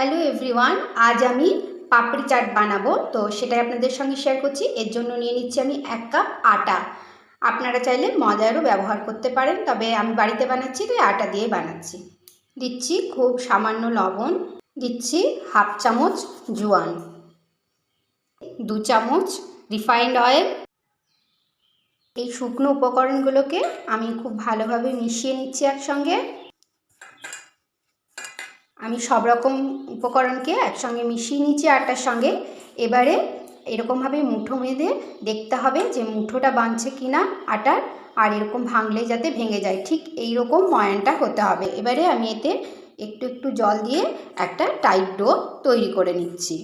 Hello everyone আজ আমি পাপড়ি চাট বানাবো। তো সেটাই আপনাদের সঙ্গে শেয়ার করছি। এর জন্য নিয়ে নিচ্ছি আমি এক কাপ আটা। আপনারা চাইলে ময়দারও ব্যবহার করতে পারেন, তবে আমি বাড়িতে বানাচ্ছি, তাই আটা দিয়ে বানাচ্ছি। দিচ্ছি খুব সামান্য লবণ, দিচ্ছি হাফ চামচ জোয়ান, দু চামচ রিফাইন্ড অয়েল এই শুকনো উপকরণগুলোকে আমি খুব ভালোভাবে মিশিয়ে নিচ্ছি একসঙ্গে। আমি সব রকম উপকরণকে একসঙ্গে মিশিয়ে নিচ্ছি আটার সঙ্গে এবারে এরকমভাবে মুঠো বেঁধে দেখতে হবে যে মুঠোটা বাঁধছে কি না আটার আর এরকম ভাঙলে যাতে ভেঙে যায়। ঠিক এই রকম ময়ানটা হতে হবে। এবারে আমি এতে একটু একটু জল দিয়ে একটা টাইট ডো তৈরি করে নিচ্ছি।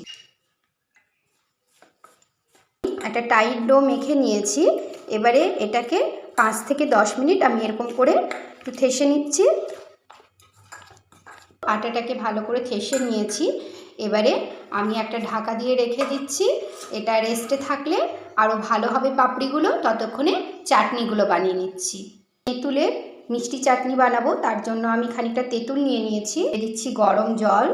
একটা টাইট ডো মেখে নিয়েছি। এবারে এটাকে পাঁচ থেকে দশ মিনিট আমি এরকম করে একটু থেসে নিচ্ছি। আটাটাকে ভালো করে থেসে নিয়েছি। এবারে আমি একটা ঢাকা দিয়ে রেখে দিচ্ছি। এটা রেস্টে থাকলে আরও ভালো হবে পাপড়িগুলো। ততক্ষণে চাটনিগুলো বানিয়ে নিচ্ছি। তেঁতুলের মিষ্টি চাটনি বানাবো, তার জন্য আমি খানিকটা তেঁতুল নিয়ে নিয়েছি। দিচ্ছি গরম জল।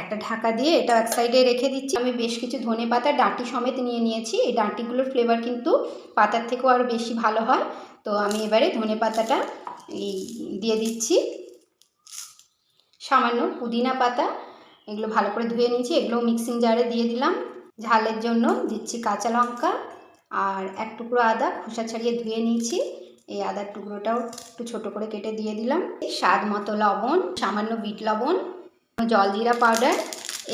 একটা ঢাকা দিয়ে এটা এক সাইডে রেখে দিচ্ছি। আমি বেশ কিছু ধনে পাতা, ডাঁটি সমেত নিয়ে নিয়েছি। এই ডাঁটিগুলোর ফ্লেভার কিন্তু পাতার থেকেও আরও বেশি ভালো হয়। তো আমি এবারে ধনে পাতাটা এই দিয়ে দিচ্ছি। সামান্য পুদিনা পাতা, এগুলো ভালো করে ধুয়ে নিয়েছি এগুলো মিক্সিং জারে দিয়ে দিলাম। ঝালের জন্য দিচ্ছি কাঁচা লঙ্কা আর এক টুকরো আদা, খোসা ছাড়িয়ে ধুয়ে নিয়েছি। এই আদার টুকরোটাও একটু ছোটো করে কেটে দিয়ে দিলাম। স্বাদ মতো লবণ, সামান্য বিট লবণ জলজিরা পাউডার,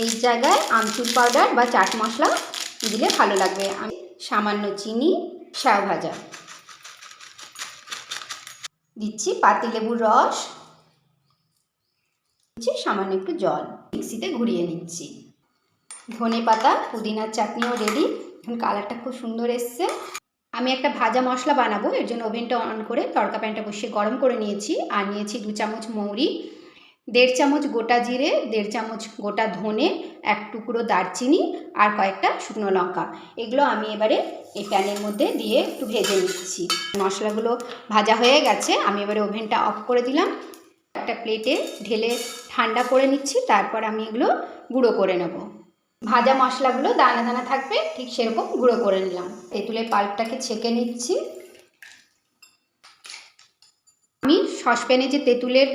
এই জায়গায় আমচুর পাউডার বা চাট মশলা দিলে ভালো লাগবে। আমি সামান্য চিনি, শ্যাও ভাজা। দিচ্ছি পাতিলেবুর রস। দিচ্ছি সামান্য একটু জল। মিক্সিতে ঘুরিয়ে নিচ্ছি। ধনে পাতা, পুদিনার চাটনিও রেডি এখন কালারটা খুব সুন্দর এসছে। আমি একটা ভাজা মশলা বানাবো, এর জন্য ওভেনটা অন করে তড়কা প্যানটা বসিয়ে গরম করে নিয়েছি। আর নিয়েছি দু চামচ মৌরি। দেড় চামচ গোটা জিরে, দেড় চামচ গোটা ধনে, এক টুকরো দারচিনি আর কয়েকটা শুকনো লঙ্কা। এগুলো আমি এবারে এই প্যানের মধ্যে দিয়ে একটু ভেজে নিচ্ছি। মশলাগুলো ভাজা হয়ে গেছে, আমি এবারে ওভেনটা অফ করে দিলাম। একটা প্লেটে ঢেলে ঠান্ডা করে নিচ্ছি, তারপর আমি এগুলো গুঁড়ো করে নেব। ভাজা মশলাগুলো দানা দানা থাকবে, ঠিক সেরকম গুঁড়ো করে নিলাম। তেঁতুলের পাল্পটাকে ছেঁকে নিচ্ছি আমি সসপ্যানে যে তেঁতুলের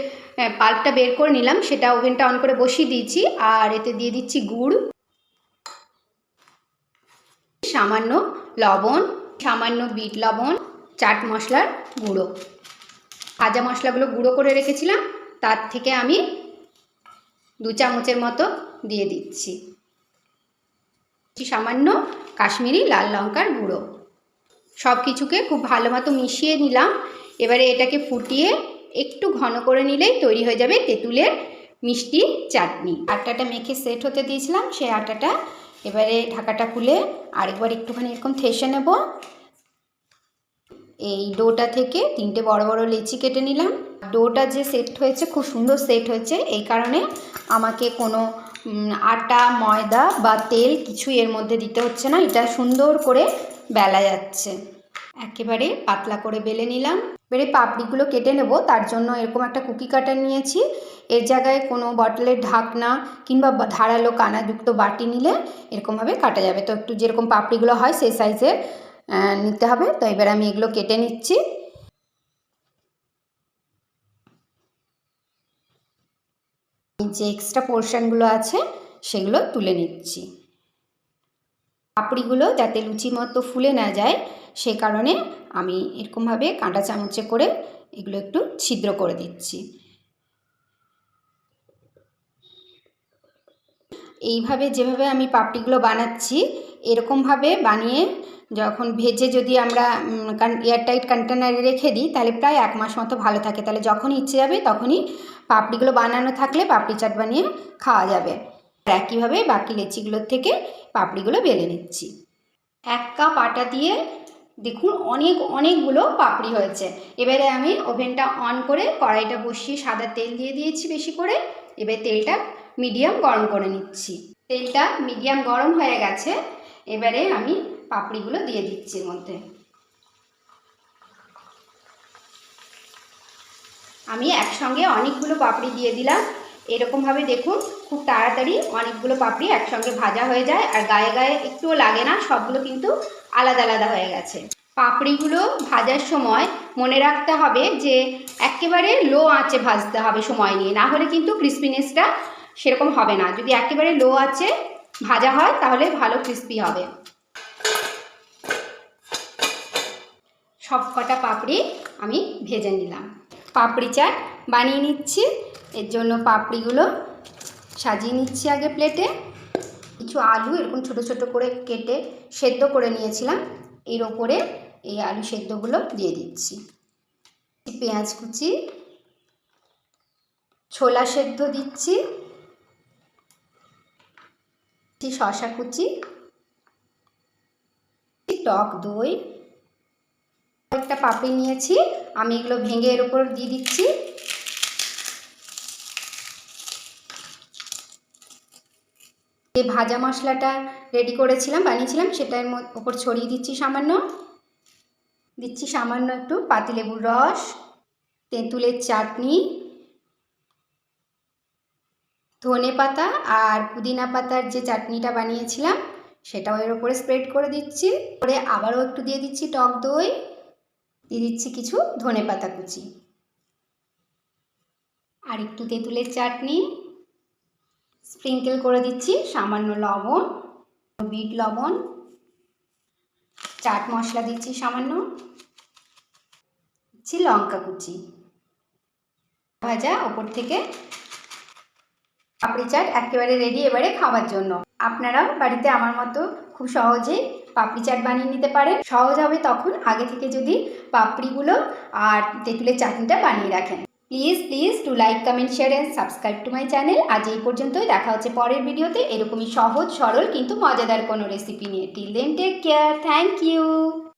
পাল্পটা বের করে নিলাম, সেটা ওভেনটা অন করে বসিয়ে দিয়েছি, আর এতে দিয়ে দিচ্ছি গুড়, সামান্য লবণ, সামান্য বিট লবণ, চাট মশলার গুঁড়ো। ভাজা মশলাগুলো গুঁড়ো করে রেখেছিলাম, তার থেকে আমি দু চামচের মতো দিয়ে দিচ্ছি। সামান্য কাশ্মীরি লাল লঙ্কার গুঁড়ো। সব কিছুকে খুব ভালো মতো মিশিয়ে নিলাম। এবারে এটাকে ফুটিয়ে একটু ঘন করে নিলেই তৈরি হয়ে যাবে তেঁতুলের মিষ্টি চাটনি। আটাটা মেখে সেট হতে দিয়েছিলাম, সেই আটাটা এবারে ঢাকাটা খুলে আরেকবার একটুখানি এরকম থেসে নেব। এই ডোটা থেকে তিনটে বড় বড় লেচি কেটে নিলাম। ডোটা যে সেট হয়েছে, খুব সুন্দর সেট হয়েছে, এই কারণে আমাকে কোনো আটা, ময়দা বা তেল কিছু এর মধ্যে দিতে হচ্ছে না, এটা সুন্দর করে বেলা যাচ্ছে। একেবারে পাতলা করে বেলে নিলাম। এবারে পাপড়িগুলো কেটে নেব, তার জন্য এরকম একটা কুকি কাটার নিয়েছি। এর জায়গায় কোনো বটলের ঢাকনা কিংবা ধারালো কানাযুক্ত বাটি নিলে এরকমভাবে কাটা যাবে। তো একটু যেরকম পাপড়িগুলো হয় সেই সাইজের নিতে হবে। তো এবার আমি এগুলো কেটে নিচ্ছি। যে এক্সট্রা পোর্শনগুলো আছে, সেগুলো তুলে নিচ্ছি। পাপড়িগুলো যাতে লুচি মতো ফুলে না যায়, সে কারণে আমি এরকমভাবে কাঁটা চামচে করে এগুলো একটু ছিদ্র করে দিচ্ছি। এইভাবে যেভাবে আমি পাপড়িগুলো বানাচ্ছি, এরকমভাবে বানিয়ে যখন ভেজে যদি আমরা এয়ারটাইট কন্টেনারে রেখে দিই, তাহলে প্রায় এক মাস মতো ভালো থাকে। তাহলে যখনই ইচ্ছে যাবে তখনই পাপড়িগুলো বানানো থাকলে পাপড়ি চাট বানিয়ে খাওয়া যাবে। একইভাবে বাকি লেচিগুলোর থেকে পাপড়িগুলো বেলে নিচ্ছি। এক কাপ আটা দিয়ে দেখুন অনেক অনেকগুলো পাপড়ি হয়েছে। এবারে আমি ওভেনটা অন করে কড়াইটা বসিয়ে সাদা তেল দিয়ে দিয়েছি বেশি করে। এবার তেলটা মিডিয়াম গরম করে নিচ্ছি। তেলটা মিডিয়াম গরম হয়ে গেছে। এবারে আমি পাপড়িগুলো দিয়ে দিচ্ছি এর মধ্যে। আমি একসঙ্গে অনেকগুলো পাপড়ি দিয়ে দিলাম। এরকমভাবে দেখুন, খুব তাড়াতাড়ি অনেকগুলো পাপড়ি একসঙ্গে ভাজা হয়ে যায় আর গায়ে গায়ে একটুও লাগে না, সবগুলো কিন্তু আলাদা আলাদা হয়ে গেছে। পাপড়িগুলো ভাজার সময় মনে রাখতে হবে যে একেবারে লো আঁচে ভাজতে হবে সময় নিয়ে, না হলে কিন্তু ক্রিস্পিনেসটা সেরকম হবে না। যদি একেবারে লো আঁচে ভাজা হয়, তাহলে ভালো ক্রিস্পি হবে। সব কটা পাপড়ি আমি ভেজে নিলাম। পাপড়ি চাট বানিয়ে নিচ্ছি। এর জন্য পাপড়িগুলো সাজিয়ে নিচ্ছি আগে প্লেটে। কিছু আলু এরকম ছোট ছোট করে কেটে সেদ্ধ করে নিয়েছিলাম। এর ওপরে এই আলু সেদ্ধগুলো দিয়ে দিচ্ছি। পেঁয়াজ কুচি, ছোলা সেদ্ধ দিচ্ছি শশা কুচি টক দই একটা পাপড়ি নিয়েছি, আমি এগুলো ভেঙে এর উপর দিয়ে দিচ্ছি। যে ভাজা মশলাটা রেডি করেছিলাম, বানিয়েছিলাম, সেটার ওপর ছড়িয়ে দিচ্ছি সামান্য। দিচ্ছি সামান্য একটু পাতিলেবুর রস, তেঁতুলের চাটনি, ধনে পাতা আর পুদিনা পাতার যে চাটনিটা বানিয়েছিলাম, সেটাও এর উপরে স্প্রেড করে দিচ্ছি। করে আবারও একটু দিয়ে দিচ্ছি টক দই, দিয়ে দিচ্ছি কিছু ধনে পাতা কুচি। আর একটু তেঁতুলের চাটনি। স্প্রিঙ্কেল করে দিচ্ছি, সামান্য লবণ, বিট লবণ, চাট মশলা দিচ্ছি সামান্য, দিচ্ছি লঙ্কা কুচি, ভাজা ওপর থেকে পাপড়ি চাট একেবারে রেডি এবারে খাওয়ার জন্য। আপনারাও বাড়িতে আমার মতো খুব সহজেই পাপড়ি চাট বানিয়ে নিতে পারেন। সহজ হবে তখন আগে থেকে যদি পাপড়িগুলো আর তেঁতুলের চাটনিটা বানিয়ে রাখেন। Please please to like comment share and subscribe to my channel আজ এই পর্যন্তই। দেখা হচ্ছে পরের ভিডিওতে। এরকমই সহজ, সরল, কিন্তু মজাদার কোনো রেসিপি নিয়ে। Till then take care thank you